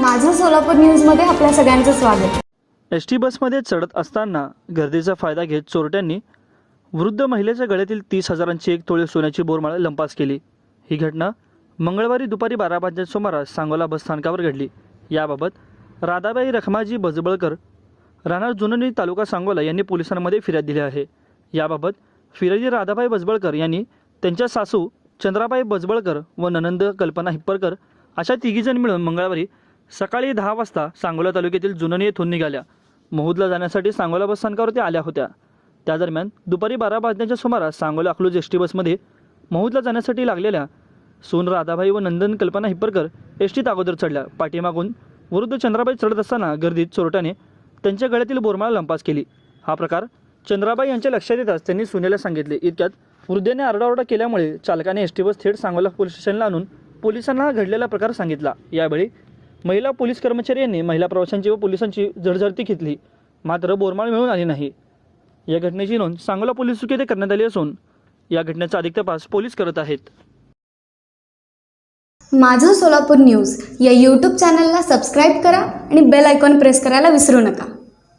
माझं सोलापूर न्यूजमध्ये आपल्या सगळ्यांचं स्वागत. एस टी बसमध्ये चढत असताना गर्दीचा फायदा घेत चोरट्यांनी वृद्ध महिलेच्या गळ्यातील तीस हजारांची एक तोळी सोन्याची बोरमाळ लंपास केली. ही घटना मंगळवारी दुपारी बारा वाजच्या सुमारास सांगोला बसस्थानकावर घडली. याबाबत राधाबाई रखमाजी बजबळकर राहणार जुननी तालुका सांगोला यांनी पोलिसांमध्ये फिर्याद दिली आहे. याबाबत फिर्यादी राधाबाई बजबळकर यांनी त्यांच्या सासू चंद्राबाई बजबळकर व ननंद कल्पना हिप्परकर अशा तिघीजण मिळून मंगळवारी सकाळी दहा वाजता सांगोला तालुक्यातील जुननी येथून निघाल्या. महूदला जाण्यासाठी सांगोला बस स्थानकावरती आल्या होत्या. त्या दरम्यान दुपारी बारा वाजण्याच्या सुमारास सांगोला अकलूज एस टी बसमध्ये महूदला जाण्यासाठी लागलेल्या सोन राधाबाई व नंदन कल्पना हिप्परकर एस टीत अगोदर चढल्या. पाठीमागून वृद्ध चंद्राबाई चढत असताना गर्दीत चोरट्याने त्यांच्या गळ्यातील बोरमाळ लंपास केली. हा प्रकार चंद्राबाई यांच्या लक्षात येताच त्यांनी सुनेला सांगितले. इतक्यात वृद्धेने आरडाओरडा केल्यामुळे चालकाने एस टी बस थेट सांगोला पोलीस स्टेशनला आणून पोलिसांना घडलेला प्रकार सांगितला. यावेळी महिला पोलीस कर्मचाऱ्यांनी महिला प्रवाशांची व पोलिसांची झडझडती घेतली. मात्र बोरमाळ मिळून आली नाही. या घटनेची नोंद सांगोला पोलीस चुकीत करण्यात आली असून या घटनेचा अधिक तपास पोलीस करत आहेत. माझं सोलापूर न्यूज या यूट्यूब चॅनलला सबस्क्राईब करा आणि बेल आयकॉन प्रेस करायला विसरू नका.